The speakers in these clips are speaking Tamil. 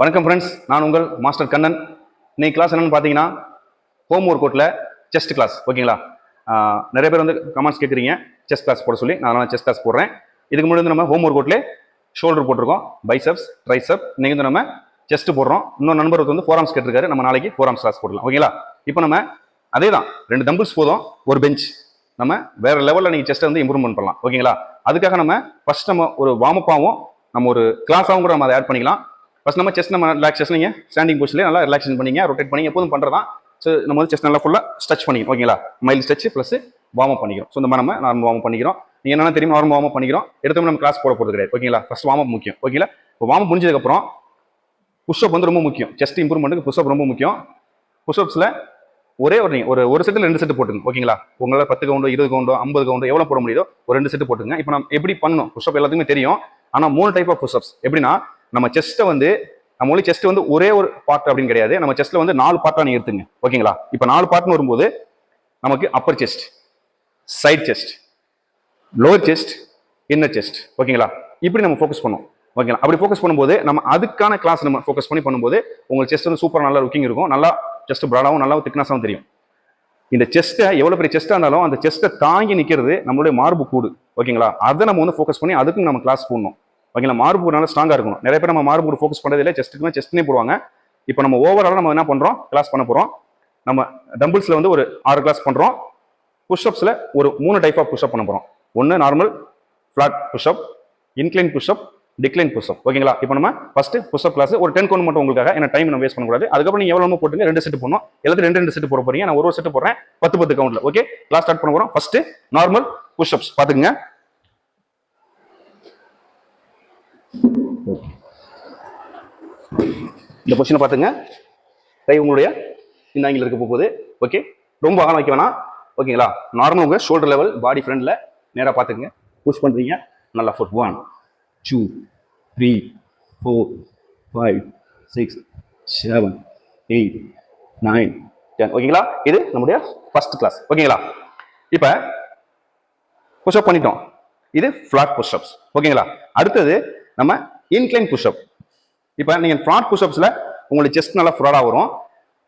வணக்கம் ஃப்ரெண்ட்ஸ் நான் உங்கள் மாஸ்டர் கண்ணன். இன்னைக்கு கிளாஸ் என்னென்னு பார்த்தீங்கன்னா ஹோம் ஒர்க் அவுட்டில் செஸ்ட் கிளாஸ் ஓகேங்களா நிறைய பேர் வந்து கமெண்ட்ஸ் கேட்குறீங்க செஸ் கிளாஸ் போட சொல்லி நான் அதனால் செஸ் கிளாஸ் போடுறேன். இதுக்கு முன்னாடி வந்து நம்ம ஹோம் ஒர்க் அவுட்லேயே ஷோல்டர் போட்டிருக்கோம் பைசப்ஸ் ட்ரைசப் இன்றைக்கி வந்து நம்ம செஸ்ட் போடுறோம். இன்னொரு நண்பர் வந்து ஃபோராம்ஸ் கேட்டிருக்காரு. நம்ம நாளைக்கு ஃபோராம்ஸ் கிளாஸ் போடலாம். ஓகேங்களா இப்போ நம்ம அதே தான் ரெண்டு தம்பிள்ஸ் போதும் ஒரு பெஞ்ச் நம்ம வேற லெவலில் நீங்கள் செஸ்ட்டை வந்து இம்ப்ரூவ்மெண்ட் பண்ணலாம். ஓகேங்களா அதுக்காக நம்ம ஃபஸ்ட் நம்ம ஒரு வார்மப்பாகவும் நம்ம ஒரு கிளாஸாகவும் கூட நம்ம அதை ஆட் பண்ணிக்கலாம். ஃபஸ்ட் நம்ம செஸ்ட் நம்ம ரிலாக்ஸேஷன் நீங்கள் ஸ்டாண்டிங் பொசிஷன்ல நல்லா ரிலாக்ஸேஷன் பண்ணிங்க ரொட்டேட் பண்ணி எப்போதும் பண்ணுறதான் ஸோ நம்ம வந்து செஸ்ட் நல்லா ஃபுல்லாக ஸ்ட்ரெச் பண்ணிக்கணும் ஓகேங்களா mild stretch plus warm up பண்ணிக்கிறோம் ஸோ இந்த மாதிரி நம்ம நார்மல் வார்ம் பண்ணிக்கிறோம். நீங்கள் என்னென்ன தெரியும் நார்மல் வார்ம் பண்ணிக்கிறோம்? எடுத்தோம் நம்ம கிளாஸ் போட போகிறது கிடையாது ஓகேங்களா ஃபஸ்ட் வார்ம் அப் முக்கியம் ஓகேங்களா இப்போ வார்ம் முடிஞ்சதுக்கப்புறம் புஷ்அப் வந்து ரொம்ப முக்கியம். செஸ்ட் இம்ப்ரூவ்மெண்ட்டுக்கு புஷ்அப் ரொம்ப முக்கியம். புஷ்அப்ஸில் ஒரே ஒரு நீங்கள் ஒரு ஒரு செட்டில் ரெண்டு செட்டு போட்டுங்க ஓகேங்களா உங்களால் பத்து கவுண்டோ இருபது கவுண்டோ ஐம்பது கவுண்டோ எவ்வளோ போட முடியுதோ ஒரு ரெண்டு செட்டு போட்டுங்க இப்போ நம்ம எப்படி பண்ணணும்? புஷ்அப் எல்லாத்துக்குமே தெரியும். ஆனால் மூணு டைப் ஆஃப் புஷ்அப்ஸ் எப்படின்னா நம்ம செஸ்ட்டை வந்து நம்ம ஒன்லி செஸ்ட் வந்து ஒரே ஒரு பார்ட் அப்படின்னு கிடையாது. நம்ம செஸ்ட்ல வந்து நாலு பார்ட்டாக நீங்கள் எடுத்துங்க. ஓகேங்களா? இப்போ நாலு பார்ட்னு வரும்போது நமக்கு upper chest side chest lower chest inner chest ஓகேங்களா? இப்படி நம்ம ஃபோக்கஸ் பண்ணோம். ஓகேங்களா? அப்படி ஃபோக்கஸ் பண்ணும்போது நம்ம அதுக்கான கிளாஸ் நம்ம ஃபோக்கஸ் பண்ணி பண்ணும்போது உங்களுக்கு செஸ்ட் வந்து சூப்பராக நல்லா லுக்கிங் இருக்கும். நல்லா செஸ்ட் ப்ராடாகவும் நல்லா திக்னஸாகவும் தெரியும். இந்த செஸ்ட்டை எவ்வளோ பெரிய செஸ்ட்டாக இருந்தாலும் அந்த செஸ்ட்டை தாங்கி நிற்கிறது நம்மளுடைய மார்பு கூடு. ஓகேங்களா? அதை நம்ம வந்து ஃபோக்கஸ் பண்ணி அதுக்கும் நம்ம கிளாஸ் போடணும். ஓகேங்களா? மார்பு நல்லா ஸ்ட்ராங்காக இருக்கணும். நிறைய பேர் நம்ம மார்பு ஃபோக்கஸ் பண்ணுறது இல்லை செஸ்ட்டுக்குமே செஸ்ட்னே போடுவாங்க. இப்போ நம்ம ஓவராலாக நம்ம என்ன பண்ணுறோம் கிளாஸ் பண்ண போகிறோம் நம்ம டம்பிள்ஸில் வந்து ஒரு ஆறு கிளாஸ் பண்ணுறோம் புஷ்அப்ஸில் ஒரு மூணு டைப் ஆஃப் புஷ்அப் பண்ண போகிறோம் ஒன்று normal flat pushup incline pushup decline pushup ஓகேங்களா? இப்போ நம்ம ஃபஸ்ட்டு புஷ்அப் கிளாஸ் ஒரு டென் கொண்டு மட்டும் உங்களுக்காக. என்ன டைம் நம்ம வேஸ்ட் பண்ணக்கூடாது. அதுக்கப்புறம் நீங்கள் எவ்வளோ போட்டுங்க. ரெண்டு செட்டு போடணும். எல்லாத்தையும் ரெண்டு ரெண்டு செட் போட போகிறீங்க நான் ஒரு ஒரு செட் போடுறேன். பத்து பத்து கவுண்டில் ஓகே? கிளாஸ் ஸ்டார்ட் பண்ண போகிறோம் ஃபஸ்ட்டு நார்மல் புஷ்அப்ஸ் பார்த்துக்குங்க. இந்த பொசிஷனை பார்த்துங்க. கை உங்களுடைய இந்த ஆங்கிள் இருக்க போகுது. ஓகே ரொம்ப அகலம் வைக்க வேணாம். ஓகேங்களா நார்மல் உங்கள் ஷோல்டர் லெவல் பாடி ஃப்ரண்டில் நேராக பார்த்துக்குங்க. புஷ் பண்ணுறீங்க நல்லா four one two three four five six seven eight nine ten ஓகேங்களா இது நம்முடைய ஃபஸ்ட் கிளாஸ் ஓகேங்களா இப்போ புஷ்அப் பண்ணிட்டோம். இது ஃப்ளாட் புஷ்அப்ஸ் ஓகேங்களா அடுத்தது நம்ம இன்க்ளைன் புஷ்அப் இப்போ நீங்கள் ஃப்ராட் புஷ்அப்ஸில் உங்களுக்கு செஸ்ட் நல்லா ஃப்ராடாக வரும்.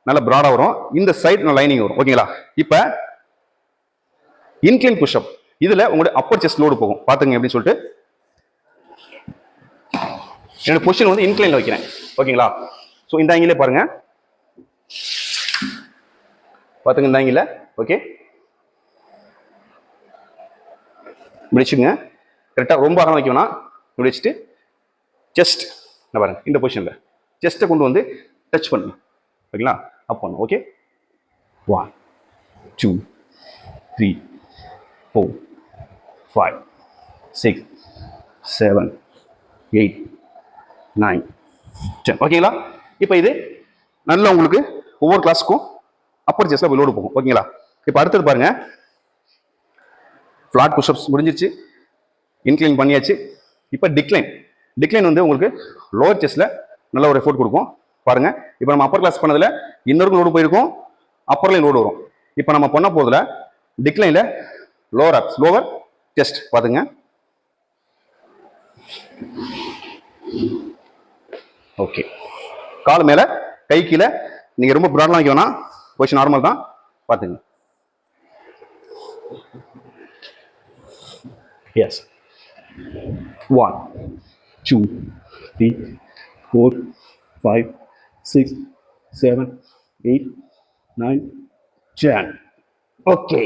நல்லா ப்ராடாக வரும். இந்த சைடு நல்லா லைனிங் வரும். ஓகேங்களா இப்போ இன்க்ளைன் புஷ்அப் இதில் உங்களுடைய அப்பர் செஸ்ட் லோடு போகும். பார்த்துங்க அப்படின்னு சொல்லிட்டு. என்னோட பொசிஷன் வந்து இன்க்ளைனில் வைக்கிறேன். ஓகேங்களா ஸோ இந்த ஆங்கிலே பாருங்கள் பார்த்துங்க இந்த ஆங்கில ஓகே இப்படி வச்சுங்க கரெக்டாக ரொம்ப அகலம் வைக்கணும்னா இப்படி வச்சுட்டு ஜஸ்ட் நான் பாருங்கள் இந்த பொசிஷனில் ஜஸ்ட்டை கொண்டு வந்து டச் பண்ணுங்க ஓகேங்களா? அப் பண்ணும் okay one two three four five six seven eight nine ten ஓகேங்களா இப்போ இது நல்லா உங்களுக்கு ஒவ்வொரு கிளாஸுக்கும் அப்பர் செஸ்ட்டில் லோடு போகும். ஓகேங்களா இப்போ அடுத்தது பாருங்கள் ஃப்ளாட் புஷ்அப்ஸ் முடிஞ்சிருச்சு இன்க்ளைன் பண்ணியாச்சு. இப்போ டிக்ளைன் டிக்ளைன் வந்து உங்களுக்கு லோவர் செஸ்ட்டில் நல்ல ஒரு எஃபோர்ட் கொடுக்கும். பாருங்கள் இப்போ நம்ம அப்பர் கிளாஸ் பண்ணதில் இன்னொரு லோடு போயிருக்கும். அப்பர்லையும் லோடு வரும். இப்போ நம்ம பண்ண போதில் டிக்ளைனில் லோவர் அப்ஸ் லோவர் செஸ்ட் பார்த்துங்க ஓகே கால் மேலே கை கீழே நீங்கள் ரொம்ப ப்ராட்லாம் வைக்க வேணாம். பொசிஷன் நார்மல் தான். பார்த்துங்க yes one two three four five six seven eight nine Jane okay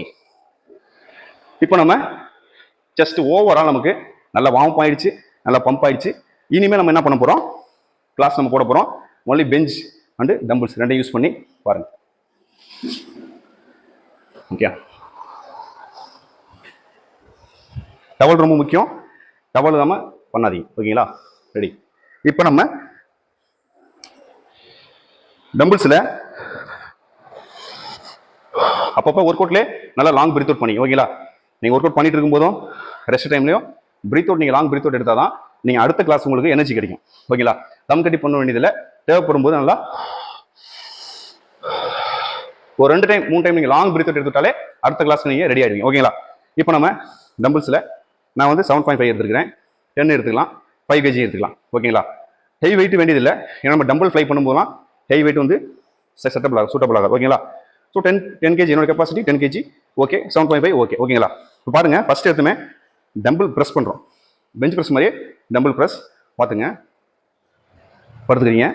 இப்போ நம்ம ஜஸ்ட் ஓவரால் நமக்கு நல்லா வார்ம் ஆயிடுச்சு நல்லா பம்ப் ஆயிடுச்சு. இனிமேல் நம்ம என்ன பண்ண போகிறோம் கிளாஸ் நம்ம போட போகிறோம் ஒன்லி பெஞ்ச் அண்டு டம்பிள்ஸ் ரெண்டையும் யூஸ் பண்ணி பாருங்க. ஓகே டவல் ரொம்ப முக்கியம். டவல் இல்லாமல் பண்ணாதீங்க. ஓகேங்களா? ரெடி இப்போ நம்ம டம்பிள்ஸில் அப்பப்போ ஒர்க் அவுட்லேயே நல்லா லாங் பிரீத் அவுட் பண்ணி ஓகேங்களா? நீங்கள் ஒர்க் அவுட் பண்ணிட்டு இருக்கும்போதும் ரெஸ்ட் டைம்லையும் பிரீத் அவுட் நீங்கள் லாங் பிரீத் அவுட் எடுத்தால் தான் நீங்கள் அடுத்த கிளாஸ் உங்களுக்கு எனர்ஜி கிடைக்கும். ஓகேங்களா? தம் கட்டி பண்ண வேண்டியதில்லை. தேவைப்படும் போது நல்லா ஒரு ரெண்டு டைம் மூணு டைம் நீங்கள் லாங் பிரீத் அவுட் எடுத்துட்டாலே அடுத்த கிளாஸ் நீங்கள் ரெடி ஆகிடுவீங்க ஓகேங்களா? இப்போ நம்ம டம்பிள்ஸில் நான் வந்து செவன் பாயிண்ட் ஃபைவ் எடுத்துருக்கிறேன். டென் எடுத்துக்கலாம் ஃபைவ் கேஜி எடுத்துக்கலாம் ஓகேங்களா ஹெவி வெயிட் வேண்டியதில்லை. ஏன்னா நம்ம டம்பிள் ஃப்ளை பண்ணும்போதுலாம் ஹெவி வெயிட் வந்து செட்டபிள் ஆகும் சூட்டபிள் ஆகும் ஓகேங்களா ஸோ டென் டென் கேஜி என்னோட capacity ten KG okay seven point five okay ஓகேங்களா இப்போ பாருங்கள் ஃபஸ்ட் எடுத்துமே டம்பிள் ப்ரெஸ் பண்ணுறோம் பெஞ்ச் ப்ரெஸ் மாதிரியே டம்பிள் ப்ரெஸ் பார்த்துங்க. படுத்துக்கிறீங்க.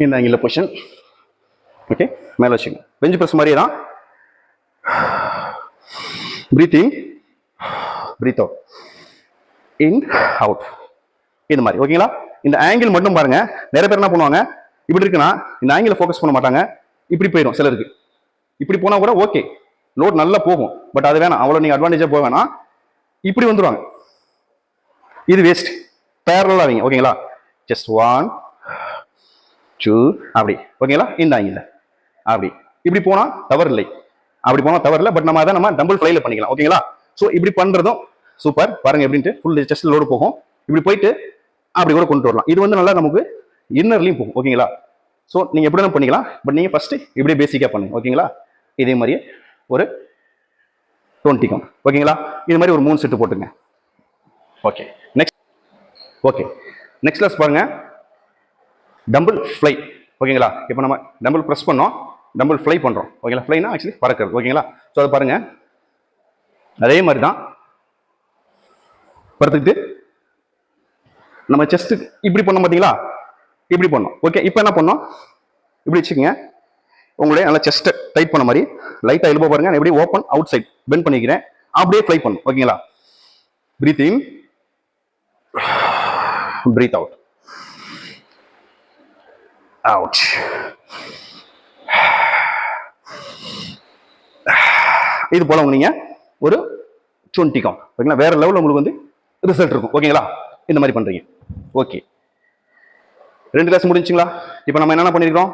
இந்த ஆங்கிள் பொசிஷன் ஓகே மேலே வச்சுக்கோங்க. பெஞ்ச் ப்ரெஸ் மாதிரியே தான். Breathing breathe out in out இது மாதிரி ஓகேங்களா இந்த ஆங்கிள் மட்டும் பாருங்க. நிறைய பேர் என்ன பண்ணுவாங்க? இப்படி இருக்குன்னா இந்த ஆங்கிளை ஃபோக்கஸ் பண்ண மாட்டாங்க. இப்படி போயிடும் சிலருக்கு. இப்படி போனால் கூட ஓகே லோட் நல்லா போகும். பட் அது வேணாம். அவ்வளோ நீங்கள் அட்வான்டேஜாக போக வேணாம். இப்படி வந்துருவாங்க. இது வேஸ்ட் பேரலாக வைங்க ஓகேங்களா ஜஸ்ட் ஒன் டூ அப்படி. ஓகேங்களா இந்த ஆங்கிள் அப்படி. இப்படி போனால் தவறு இல்லை அப்படி போனால் தவறு இல்லை பட் நம்ம அதை நம்ம டபுள் ஃப்ளைல பண்ணிக்கலாம். ஓகேங்களா ஸோ இப்படி பண்ணுறதும் சூப்பர். பாருங்க எப்படின்ட்டு. ஃபுல் செஸ்ட் லோடு போகும். இப்படி போயிட்டு அப்படி கூட கொண்டு வரலாம். இது வந்து நல்லா நமக்கு இன்னர்லையும் போகும். ஓகேங்களா? ஸோ நீங்கள் எப்படி வேணா பண்ணிக்கலாம். பட் நீங்கள் ஃபஸ்ட்டு இப்படியே பேசிக்காக பண்ணுங்க. ஓகேங்களா? இதே மாதிரியே ஒரு டுவெண்ட்டி கம் ஓகேங்களா? இது மாதிரி ஒரு மூணு செட்டு போட்டுங்க. Okay next okay next class பாருங்க. டம்பிள் ஃப்ளை ஓகேங்களா? இப்போ நம்ம டம்பிள் ப்ரெஸ் பண்ணோம். டம்பிள் ஃப்ளை பண்ணுறோம் ஓகேங்களா? ஃப்ளைனா ஆக்சுவலி பறக்கிறது. ஓகேங்களா? ஸோ அதை பாருங்கள் அதே மாதிரி தான் படுத்துக்கிட்டு நம்ம செஸ்ட் இப்படி பண்ணோம் பார்த்தீங்களா இப்படி பண்ணோம். ஓகே இப்போ என்ன பண்ணோம்? இப்படி வச்சுக்கோங்க. உங்களுடைய நல்லா செஸ்ட்டை டைட் பண்ண மாதிரி லைட்டாக எழுப்ப பாருங்க. நான் எப்படி ஓப்பன் அவுட் சைட் பெண்ட் பண்ணிக்கிறேன். அப்படியே ஃப்ளை பண்ணும் ஓகேங்களா breathe in breathe out out இது போல உங்க நீங்க ஒரு டுவெண்ட்டி கவுண்ட் ஓகேங்களா வேற லெவலில் உங்களுக்கு வந்து ரிசல்ட் இருக்கும். ஓகேங்களா இந்த மாதிரி பண்றீங்க. ஓகே ரெண்டு கிளாஸ் முடிஞ்சுங்களா? இப்போ நம்ம என்னென்ன பண்ணியிருக்கிறோம்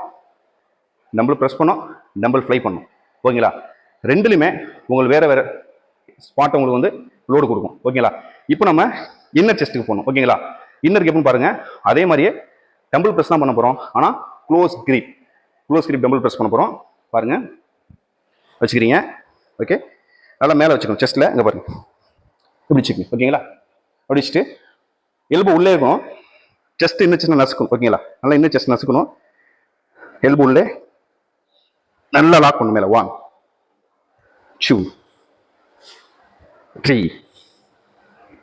டம்பிள் ப்ரெஸ் பண்ணோம் டம்பிள் ஃப்ளை பண்ணோம். ஓகேங்களா ரெண்டுலையுமே உங்களுக்கு வேற வேற ஸ்பாட் உங்களுக்கு வந்து லோடு கொடுக்கும். ஓகேங்களா இப்போ நம்ம இன்னர் செஸ்ட்டுக்கு போகணும். ஓகேங்களா இன்னருக்கு எப்படின்னு பாருங்க. அதே மாதிரியே டம்பிள் ப்ரெஸ் தான் பண்ண போகிறோம் ஆனால் close grip close grip dumbbell press பண்ண போகிறோம் பாருங்க. வச்சுக்கிறீங்க. ஓகே நல்லா மேலே வச்சுக்கணும். செஸ்ட்டில் இங்கே பாருங்க. இப்படி வச்சுக்கோங்க ஓகேங்களா அடிச்சுட்டு எலும்பு உள்ளே இருக்கும் செஸ்ட் இன்னும் சின்ன நசுக்கணும் ஓகேங்களா? நல்லா இன்னும் செஸ்ட் நசுக்கணும். எலும்பு உள்ளே நல்லா லாக் பண்ணும் மேலே. ஒன் டூ த்ரீ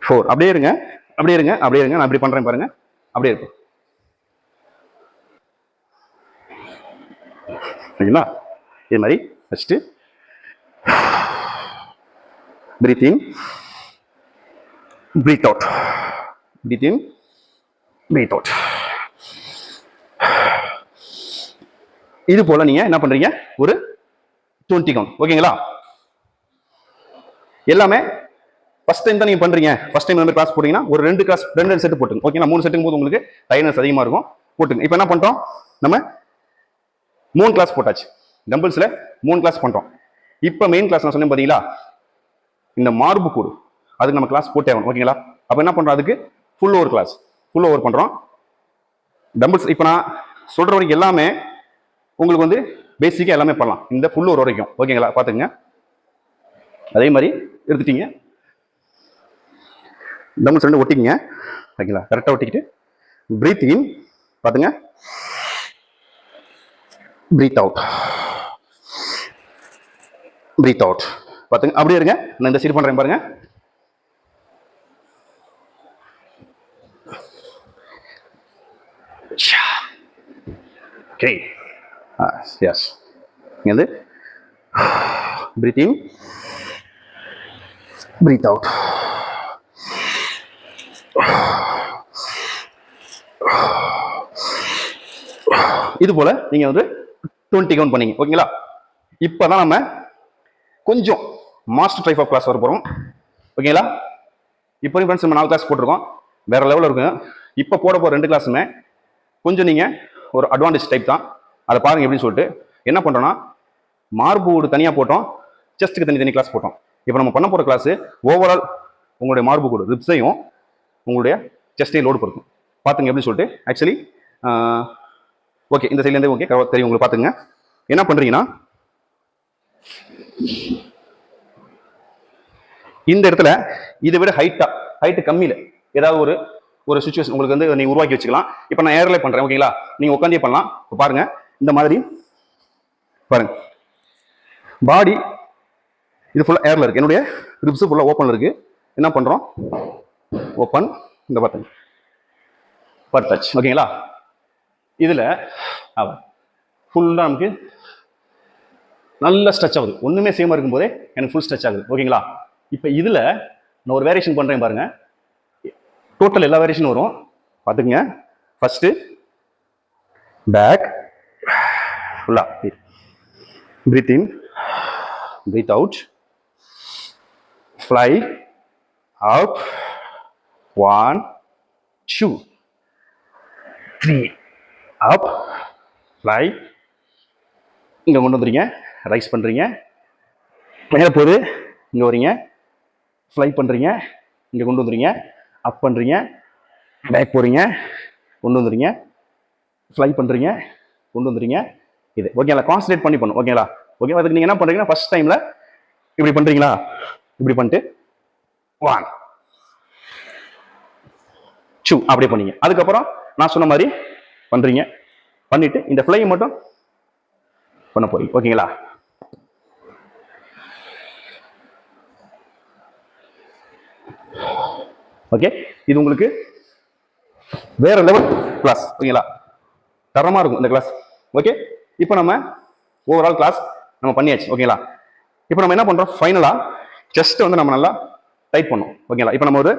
ஃபோர் அப்படியே இருங்க அப்படியே இருங்க அப்படியே இருங்க. நான் அப்படி பண்ணுறேன் பாருங்க. அப்படியே இருக்கும். சரிங்களா இது மாதிரி first breathing breathe out breathe in breathe out இது போல நீங்க என்ன பண்றீங்க? ஒரு டுவெண்ட்டி கவுண்ட் ஓகேங்களா எல்லாமே ஃபர்ஸ்ட் டைம் தான் நீங்க பண்றீங்க. ஃபர்ஸ்ட் டைம் இந்த கிளாஸ் போட்டீங்கன்னா ஒரு ரெண்டு கிளாஸ் ரெண்டு ரெண்டு செட் போட்டுங்க ஓகேங்களா மூணு செட்டுக்கும் போது உங்களுக்கு டைனஸ் அதிகமா இருக்கும். போட்டுங்க. இப்போ என்ன பண்றோம் நம்ம மூணு கிளாஸ் போட்டாச்சு. டம்பிள்ஸ்ல மூணு கிளாஸ் பண்றோம் இப்போ மெயின் கிளாஸ் நான் சொன்னேன் பாத்தீங்களா? இந்த மார்பு கூடு. அதுக்கு நம்ம கிளாஸ் போட்டே ஆகணும். ஓகேங்களா அப்போ என்ன பண்ணுறோம் அதுக்கு? Full over class full over பண்ணுறோம் டம்பிள்ஸ் இப்போ நான் சொல்கிற வரைக்கும் எல்லாமே உங்களுக்கு வந்து பேசிக்காக எல்லாமே பண்ணலாம். இந்த ஃபுல் ஓவர் வரைக்கும். ஓகேங்களா பார்த்துங்க அதே மாதிரி எடுத்துட்டீங்க. டம்பிள்ஸ் ரெண்டு ஒட்டிக்கிங்க. ஓகேங்களா கரெக்டாக ஒட்டிக்கிட்டு ப்ரீத் இன் பார்த்துங்க. ப்ரீத் அவுட் ப்ரீத் அவுட் பார்த்துங்க. அப்படியே இருங்க. நான் இந்த சீர் பண்ணுறேன் பாருங்கள் ஓகே எஸ் இங்கே வந்து பிரீத் அவுட் இது போல நீங்க வந்து டுவெண்ட்டி கவுண்ட் பண்ணீங்க. ஓகேங்களா இப்போ தான் நம்ம கொஞ்சம் மாஸ்டர் டைப் ஆஃப் கிளாஸ் வர போகிறோம் ஓகேங்களா இப்போ ஃப்ரெண்ட்ஸ் நம்ம நாலு கிளாஸ் போட்டிருக்கோம். வேறு லெவலில் இருக்குங்க. இப்போ போட போகிற ரெண்டு கிளாஸுமே கொஞ்சம் நீங்கள் ஒரு அட்வான்டேஜ் டைப் தான். அதை பாருங்க எப்படின்னு சொல்லிட்டு என்ன பண்ணுறோன்னா மார்போர்டு தனியாக போட்டோம் செஸ்ட்டுக்கு தனி தனி கிளாஸ் போட்டோம். இப்போ நம்ம பண்ண போகிற கிளாஸ் ஓவரால் உங்களுடைய மார்பு கூட ரிப்ஸையும் உங்களுடைய செஸ்டையும் லோடு பொறுக்கும் பார்த்துங்க எப்படின்னு சொல்லிட்டு ஆக்சுவலி ஓகே இந்த சைட்லேருந்தே ஓகே தெரியும் உங்களுக்கு பார்த்துங்க என்ன பண்ணுறீங்கன்னா இந்த இடத்துல இதை விட ஹைட்டா ஹைட்டு கம்மியில் ஏதாவது ஒரு ஒரு சுச்சுவேஷன் உங்களுக்கு வந்து நீங்கள் உருவாக்கி வச்சுக்கலாம். இப்போ நான் ஏர்லே பண்ணுறேன் ஓகேங்களா நீங்கள் உட்காந்தே பண்ணலாம். இப்போ பாருங்கள் இந்த மாதிரி. பாருங்க. பாடி இது ஃபுல்லாக ஏரில் இருக்குது என்னுடைய ரிப்ஸு ஃபுல்லாக ஓப்பனில் இருக்குது என்ன பண்ணுறோம் ஓப்பன் இந்த பட்டன் பர் டச் ஓகேங்களா இதில் ஃபுல்லாக நமக்கு நல்ல ஸ்ட்ரெச் ஆகுது. ஒன்றுமே சேமாக இருக்கும்போதே எனக்கு ஃபுல் ஸ்ட்ரெச் ஆகுது. ஓகேங்களா இப்போ இதில் நான் ஒரு வேரியேஷன் பண்ணுறேன் பாருங்கள் டோட்டல் எல்லா வேரியேஷனும் வரும். பார்த்துக்குங்க. ஃபஸ்ட்டு பேக் ஃபுல்லாக breathe in breathe out fly up one two three up fly இங்கே கொண்டு வந்துறீங்க ரைஸ் பண்ணுறீங்க மேலே போகுது இங்கே வரீங்க ஃப்ளை பண்ணுறீங்க இங்கே கொண்டு வந்துறீங்க அப் பண்ணுறீங்க பேக் போகிறீங்க கொண்டு வந்துறீங்க ஃப்ளை பண்ணுறீங்க கொண்டு வந்துறீங்க இது. ஓகேங்களா கான்சன்ட்ரேட் பண்ணி பண்ணும் ஓகேங்களா ஓகே அதுக்கு நீங்க என்ன பண்றீங்கன்னா ஃபர்ஸ்ட் டைம்ல இப்படி பண்றீங்களா? இப்படி பண்ணிட்டு ஒன் டூ அப்படியே பண்ணீங்க. அதுக்கப்புறம் நான் சொன்ன மாதிரி பண்றீங்க. பண்ணிட்டு இந்த ஃப்ளை மட்டும் பண்ண போய் ஓகேங்களா ஓகே இது உங்களுக்கு வேற லெவல் கிளாஸ் ஓகேங்களா தரமா இருக்கும் இந்த கிளாஸ் ஓகே இப்போ நம்ம ஓவரால் கிளாஸ் நம்ம பண்ணியாச்சு ஓகேங்களா? இப்போ நம்ம என்ன பண்றோம்? ஃபைனலா செஸ்ட் வந்து நம்ம நல்லா டைட் பண்ணோம் ஓகேங்களா? இப்போ நம்ம ஒரு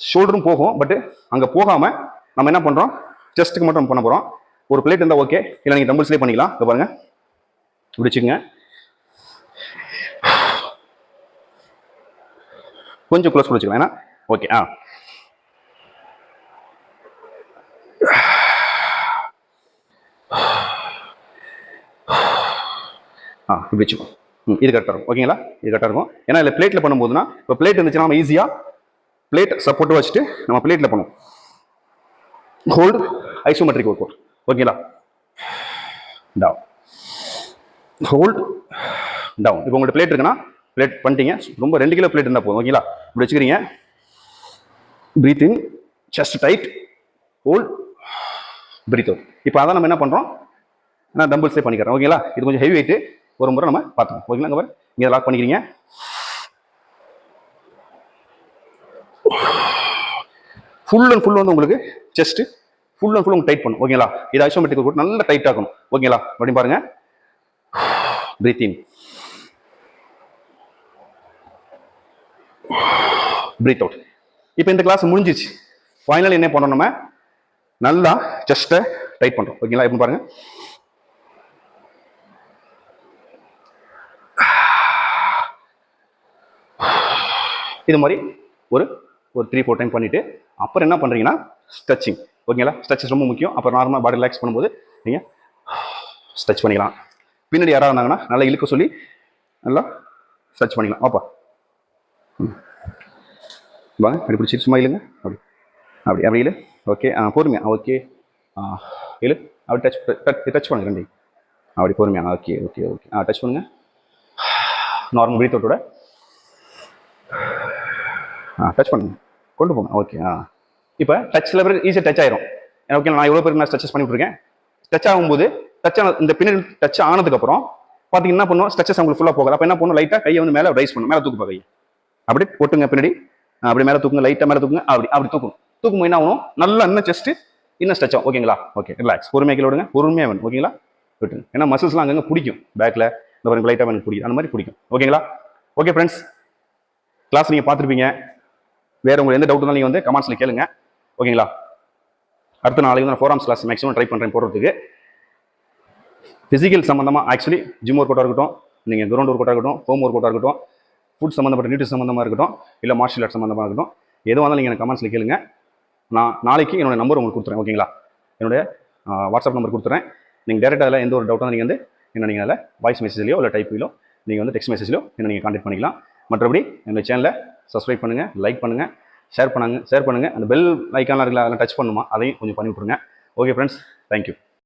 ஷோல்டரும் போகும் பட் அங்கே போகாம நம்ம என்ன பண்றோம்? செஸ்ட்டுக்கு மட்டும் நம்ம பண்ண போறோம். ஒரு பிளேட் இருந்தால் ஓகே இல்லை நீங்கள் டம்பிள்ஸ்லேயே பண்ணிக்கலாம். இப்போ பாருங்க. இப்படி கொஞ்சம் க்ளோஸ் பிடிச்சிக்கலாம். ஏன்னா ஓகே ஆ ஆ இப்படி வச்சுக்கோ ம் இது கரெக்டாக இருக்கும். ஓகேங்களா? இது கரெக்டாக இருக்கும். ஏன்னா இல்லை பிளேட்டில் பண்ணும்போதுனா இப்போ பிளேட் இருந்துச்சுன்னா நம்ம ஈஸியாக பிளேட் சப்போர்ட் வச்சுட்டு நம்ம பிளேட்டில் பண்ணுவோம். ஹோல்டு ஐசோமெட்ரிக் ஒர்க் அவுட் ஓகேங்களா? டவுன் ஹோல்ட் டவுன் இப்போ உங்கள்கிட்ட பிளேட் இருக்குன்னா பிளேட் பண்ணிட்டீங்க. ரொம்ப ரெண்டு கிலோ பிளேட் இருந்தால் போதும். ஓகேங்களா? இப்படி வச்சுக்கிறீங்க. Breathe in chest tight hold breathe out இப்போ அதான் நம்ம என்ன பண்ணுறோம் நான் டம்பிள்ஸே பண்ணிக்கிறேன். ஓகேங்களா? இது கொஞ்சம் ஹெவி வெயிட்டு ஒரு முறை நம்ம பார்த்துக்கோம் ஓகேங்களா அங்கே பாரு. இங்கே லாக் பண்ணிக்கிறீங்க. ஃபுல் அண்ட் ஃபுல் வந்து உங்களுக்கு செஸ்ட்டு ஃபுல் அண்ட் ஃபுல் உங்களுக்கு டைட் பண்ணும். ஓகேங்களா இது ஐசோமெட்ரிக் கூட நல்லா டைட் ஆகணும் ஓகேங்களா அப்படின்னு பாருங்க. பிரீத் இன் பிரீத் அவுட் இப்போ இந்த கிளாஸ் முடிஞ்சிச்சு ஃபைனல் என்ன பண்ணணும் நம்ம? நல்லா செஸ்ட்டை டைட் பண்ணுறோம் ஓகேங்களா எப்படி பாருங்கள் இது மாதிரி ஒரு ஒரு த்ரீ ஃபோர் டைம் பண்ணிவிட்டு அப்புறம் என்ன பண்ணுறீங்கன்னா ஸ்ட்ரெச்சிங் ஓகேங்களா ஸ்ட்ரெச்சஸ் ரொம்ப முக்கியம். அப்புறம் நார்மலாக பாடி ரிலாக்ஸ் பண்ணும்போது நீங்கள் ஸ்ட்ரெச் பண்ணிக்கலாம். பின்னாடி யாராவது இருந்தாங்கன்னா நல்லா இழுக்க சொல்லி நல்லா ஸ்ட்ரெச் பண்ணிக்கலாம். வாப்பா. ம். வாங்க அப்படி பிடிச்சி சும்மா இழுங்க. அப்படி. அப்படி அப்படி இழு. ஓகே ஆ பொறுமையா. ஓகே ஆ இழு. அப்படி டச் டச் டச் பண்ணுங்க ரெண்டையும். அப்படி பொறுமையா. ஓகே ஓகே ஓகே ஆ டச் பண்ணுங்கள் நார்மல் பிரீத் அவுட்டோட ஆ டச் பண்ணுங்க. கொண்டு போங்க. Okay ah. இப்போ டச் சில பேர் ஈஸியாக டச் ஆயிரும். ஓகே நான் எவ்வளோ பேருக்கு நான் ஸ்ட்ரெச்சஸ் பண்ணிவிட்டுருக்கேன் டச் ஆகும்போது டச் ஆன இந்த பின்னாடி டச் ஆனதுக்கப்புறம் பார்த்தீங்கன்னா என்ன பண்ணுவோம் ஸ்ட்ரெச்சஸ் உங்களுக்கு ஃபுல்லாக போகல அப்போ என்ன பண்ணுவோம் லைட்டாக கையை வந்து மேலே ரைஸ் பண்ணும். மேலே தூக்குப்பா கையை. அப்படி ஒட்டுங்க பின்னாடி. அப்படி மேலே தூக்குங்க. லைட்டாக மேலே தூக்குங்க. அப்படி அப்படி தூக்கும் தூக்கும்போது என்ன ஆகணும்? நல்லா இன்னும் செஸ்ட்டு இன்னும் ஸ்ட்ரெச் ஆகும். ஓகேங்களா ஓகே ரிலாக்ஸ் பொறுமையாக கீழே விடுங்க. பொறுமையாக வேணும். ஓகேங்களா விட்டுருங்க. ஏன்னா மசில்ஸ்லாம் அங்கங்கே பிடிக்கும். பேக்கில் இந்த பாருங்க லைட்டாக வேணும் பிடிக்கும். அந்த மாதிரி பிடிக்கும். ஓகேங்களா ஓகே ஃப்ரெண்ட்ஸ் கிளாஸ் நீங்கள் பார்த்துருப்பீங்க. வேற உங்களுக்கு எந்த டவுட் இருந்தாலும் நீங்கள் வந்து கமெண்ட்ஸில் கேளுங்க. ஓகேங்களா அடுத்த நாளைக்கு வந்து நான் ஃபோராம்ஸ் கிளாஸ் மேக்ஸிமம் ட்ரை பண்ணுறேன் போடுறதுக்கு. ஃபிசிக்கல் சம்மந்தமாக ஆக்சுவலி ஜிம் ஒர்க் அவுட்டாக இருக்கட்டும் நீங்கள் கிரவுண்ட் ஒர்க் அவுட்டாக இருக்கட்டும் ஹோம் ஒர்க் அவுட்டாக இருக்கட்டும் ஃபுட் சம்மந்தப்பட்ட நியூட்ரிஷன் சம்மந்தமாக இருக்கட்டும் இல்லை மார்ஷியல் ஆர்ட் சம்மந்தமாக இருக்கட்டும் எதுவாக இருந்தாலும் நீங்கள் எனக்கு கமெண்ட்ஸில் கேளுங்க. நான் நாளைக்கு என்னோடய நம்பர் உங்களுக்கு கொடுத்துறேன் ஓகேங்களா என்னுடைய வாட்ஸ்அப் நம்பர் கொடுத்துறேன். நீங்கள் டேரெக்டாக அதில் எந்த ஒரு டவுட்டாக நீங்கள் வந்து என்ன நீங்கள் அதில் வாய்ஸ் மெசேஜ்லையோ இல்லை டைப்லையோ நீங்கள் வந்து டெக்ஸ்ட் மெசேஜ்லையோ என்ன நீங்கள் கான்டெக்ட் பண்ணிக்கலாம். மற்றபடி என்னோட சேனலில் சப்ஸ்கிரைப் பண்ணுங்கள் லைக் பண்ணுங்கள் ஷேர் பண்ணுங்கள் ஷேர் பண்ணுங்கள் அந்த பெல் ஐக்கான்லாம் இருக்குல்ல அதெல்லாம் டச் பண்ணுமா? அதையும் கொஞ்சம் பண்ணி விட்ருங்க ஓகே ஃப்ரெண்ட்ஸ் தேங்க்யூ